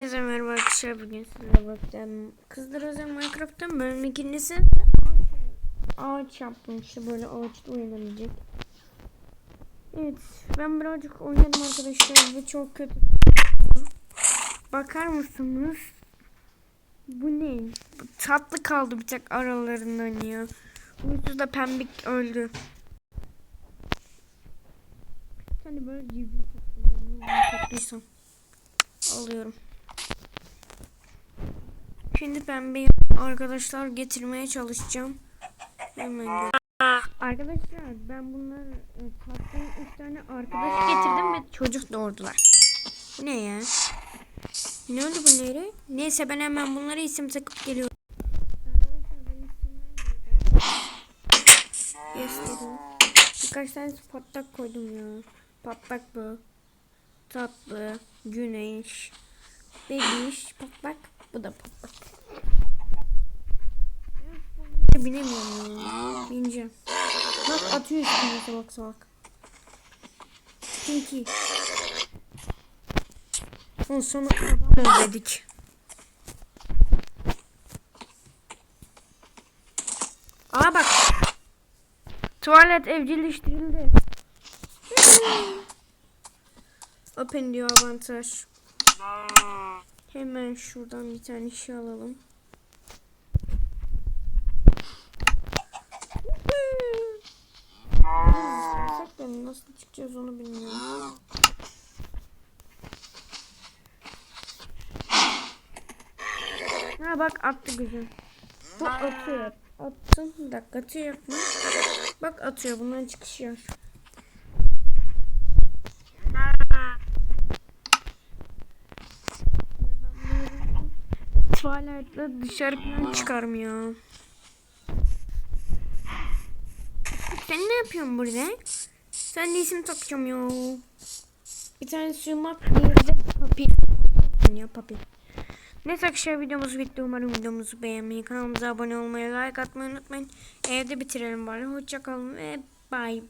Herkese merhaba arkadaşlar bugün sizlerle bakacağım. Kızlar Özel Minecraft'tan bölüm ikincisi ağaç yaptım işte böyle ağaçta oynanabilecek. Evet ben birazcık oynadım arkadaşlar bu çok kötü. Bakar mısınız? Bu ne? Tatlı kaldı bir tek aralarından ya. Uysuz da pembik öldü. Hani böyle topladım. Ne topluysam alıyorum. Şimdi pembeyi arkadaşlar getirmeye çalışacağım. Hemen Arkadaşlar ben bunları e, tatlının üç tane arkadaş getirdim ve çocuk doğurdular. Bu ne ya? Ne oldu bunları? Neyse ben hemen bunlara isim takıp geliyorum. Göstereyim. Birkaç tane patlak koydum ya. Patlak bu. Tatlı, güneş, bebiş, patlak. Bu da patlak. Binemiyorum ya. Bineceğim. Bak atıyor üstüne salak salak. Pinky. Son sonra adam özledik. Aa bak. Tuvalet evcilleştirildi. Open diyor avantaj. Hemen şuradan bir tane şey alalım. İstersek de nasıl çıkacağız onu bilmiyorum. Ha bak attı güzel. Bu atıyor. Attım. Bir dakika atıyor mu? Bak atıyor. Bundan çıkışıyor. Tuvaletle dışarı falan çıkarmıyor. Sen ne yapıyorsun burada? Sen de isim takacağım ya. Bir tane suyumak, diğeri de papi. Ya papi. Neyse arkadaşlar videomuz bitti. Umarım videomuzu beğenmeyi, kanalımıza abone olmayı, like atmayı unutmayın. Evde bitirelim bari. Hoşçakalın ve bye.